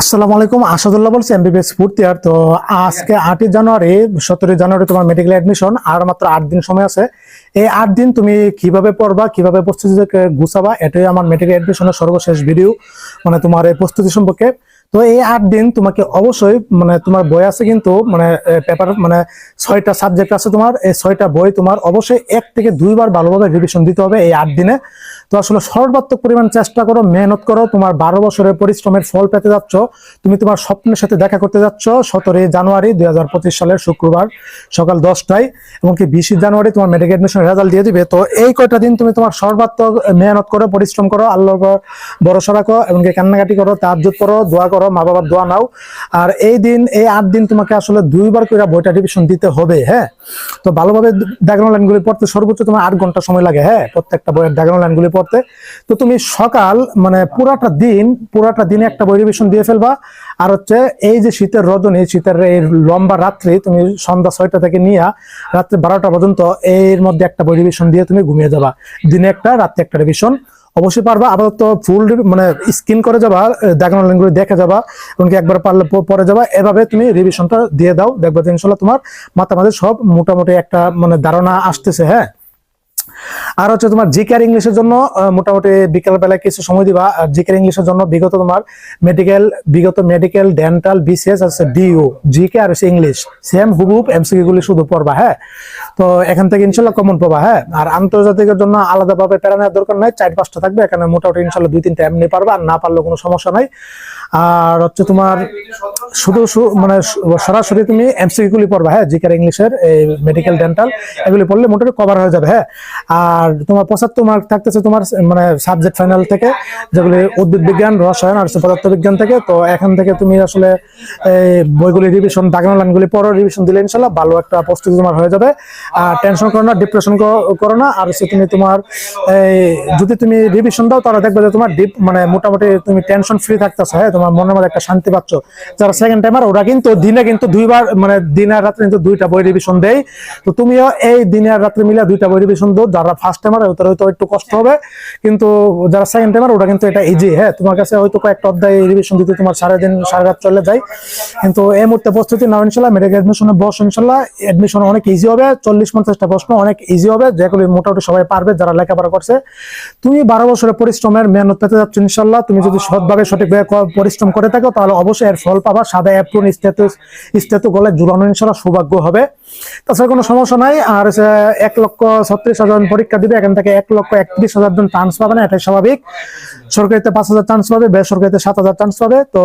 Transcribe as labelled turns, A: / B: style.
A: আসসালামু আলাইকুম, আসাদুল্লাহ বলছি, এমবিবিএস ফোর্থ ইয়ার তো আজকে আটই জানুয়ারি, সতেরোই জানুয়ারি তোমার মেডিকেল অ্যাডমিশন আর মাত্র আট দিন সময় আছে। এই আট দিন তুমি কীভাবে পড়বা, কীভাবে প্রস্তুতি গুছাবা, এটাই আমার মেডিকেল অ্যাডমিশনের সর্বশেষ ভিডিও মানে তোমার এই প্রস্তুতি সম্পর্কে। তো এই আট দিন তোমাকে অবশ্যই মানে তোমার বই আছে কিন্তু মানে পেপার মানে ছয়টা সাবজেক্ট আছে তোমার, এই ছয়টা বই তোমার অবশ্যই এক থেকে দুইবার ভালোভাবে রিভিশন দিতে হবে এই আট দিনে। তো আসলে সর্বাত্মক পরিমাণ চেষ্টা করো, মেহনত করো, তোমার বারো বছরের পরিশ্রমের ফল পেতে যাচ্ছ। তুমি তোমার স্বপ্নের সাথে দেখা করতে যাচ্ছ সতেরোই জানুয়ারি দুই হাজার পঁচিশ সালের শুক্রবার সকাল দশটায়, এবং কি বিশে জানুয়ারি তোমার মেডিকেল অ্যাডমিশন রেজাল্ট দিয়ে দিবে। তো এই কয়টা দিন তুমি তোমার সর্বাত্মক মেহনত করো, পরিশ্রম করো, আল্লাহর ভরসা রাখো, এবং কি কান্নাকাটি করো তাজ্জুদ করো দোয়া করো। মা বাবার দোয়া নাও। আর এই দিন, এই আট দিন তোমাকে আসলে দুইবার করে বইটা রিভিশন দিতে হবে হ্যাঁ? তো ভালোভাবে ডায়গোনাল লাইনগুলি পড়তে সর্বোচ্চ তোমার আট ঘণ্টা সময় লাগে হ্যাঁ? প্রত্যেকটা বইয়ের ডায়গোনাল লাইনগুলি পড়তে। তো তুমি সকাল মানে পুরাটা দিন, পুরাটা দিনে একটা বই রিভিশন দিয়ে ফেলবা। আর হচ্ছে এই যে শীতের রজনী শীতের এই লম্বা রাত্রি, তুমি সন্ধ্যা ছয়টা থেকে নিয়ে রাত্রি বারোটা পর্যন্ত এর মধ্যে একটা বই রিভিশন দিয়ে তুমি ঘুমিয়ে যাবা। দিনে একটা রাত্রে একটা রিভিশন অবশ্যই পারবা, আপাতত ফুল মানে স্কিন করে যাবা ডায়গোনাল লাইনগুলি দেখে যাবা এমনকি একবার পারলে পরে যাবা, এভাবে তুমি রিভিশনটা দিয়ে দাও, দেখবা ইনশাল্লাহ তোমার মাথা মাঝে সব মোটামুটি একটা মানে ধারণা আসতেছে হ্যাঁ? আর হচ্ছে তোমার জি জিকের ইংলিশের জন্য মোটামুটি বিকেল বেলায় কিছু সময় দিবা, আর জি জিকের ইংলিশের জন্য বিগত তোমার মেডিকেল বিগত মেডিকেল ডেন্টাল বিসিএস আছে ডিও জিকে আর হচ্ছে ইংলিশ সেম হুবুব এমসিকিউ গুলি শুধু পড়বা হ্যাঁ? তো এখান থেকে ইনশাল্লাহ কমন পাবা হ্যাঁ? আর আন্তর্জাতিকের জন্য আলাদাভাবে প্যারা নেওয়ার দরকার নাই, চার পাঁচটা থাকবে, এখানে মোটামুটি ইনশাল্লাহ দুই, তিনটা এমনি পারবা, আর না পারলেও কোনো সমস্যা নাই। আর হচ্ছে তোমার শুধু মানে সরাসরি তুমি এমসিকিউ গুলি পড়বা হ্যাঁ? জিকের ইংলিশের এই মেডিকেল ডেন্টাল এগুলি পড়লে মোটামুটি কভার হয়ে যাবে হ্যাঁ? আর তোমার পঁচাত্তর মার্ক থাকতেছে তোমার মানে সাবজেক্ট ফাইনাল থেকে, যেগুলি উদ্ভিদ বিজ্ঞান, রসায়ন, আর পদার্থ বিজ্ঞান থেকে। তো এখান থেকে তুমি আসলে এই বইগুলি রিভিশন দাগানো লাইনগুলি পড়ো রিভিশন দিলে ইনশাল্লাহ ভালো একটা প্রস্তুতি তোমার হয়ে যাবে। টেনশন করো না ডিপ্রেশন করো না। আর হচ্ছে তুমি তোমার যদি তুমি রিভিশন দাও, তাহলে দেখবে যে তোমার ডিপ মানে মোটামুটি তুমি টেনশন ফ্রি থাকতেছো হ্যাঁ? তোমার মনের মধ্যে একটা শান্তি পাচ্ছ। যারা সেকেন্ড টাইমার ওরা কিন্তু দিনে কিন্তু দুইবার মানে দিনে আর রাত্রে কিন্তু দুইটা বই রিভিশন দেয়। তো তুমিও এই দিনে আর রাত্রে মিলে দুইটা বই রিভিশন দাও। যারা ফার্স্ট টাইমার ওদের হয়তো একটু কষ্ট হবে। কিন্তু যারা সেকেন্ড টাইমার ওরা কিন্তু এটা ইজি হ্যাঁ? তোমার কাছে হয়তো কয়েকটা অধ্যায় রিভিশন দিতে তোমার সারা দিন সারা রাত চলে যায়। কিন্তু এই মুহূর্তে প্রস্তুতি নাও, ইনশাল্লাহ। মেডিকেল অ্যাডমিশনে বস, ইনশাল্লাহ। অ্যাডমিশন অনেক ইজি হবে। চল্লিশ পঞ্চাশটা প্রশ্ন অনেক ইজি হবে। যেগুলি মোটামুটি সবাই পারবে, যারা লেখাপড়া করছে। তুমি বারো বছরের পরিশ্রমের মেহনত পেতে যাচ্ছ ইনশাল্লাহ। তুমি যদি সৎভাবে সঠিকভাবে পরিশ্রম করে থাকো, তাহলে অবশ্যই এর ফল পাবা। সাদা অ্যাপ্রুন স্ট্যাটাস স্ট্যাটু গলে ঝুলানো ইনশাল্লাহ সৌভাগ্য হবে। তাছাড়া কোনো সমস্যা নাই। আর এক লক্ষ ছত্রিশ হাজার পরীক্ষা দিবে। এখান থেকে এক লক্ষ একত্রিশ হাজার জন চান্স পাবে না, এটাই স্বাভাবিক। সরকারিতে পাঁচ হাজার চান্স পাবে, বেসরকারিতে সাত হাজার চান্স পাবে। তো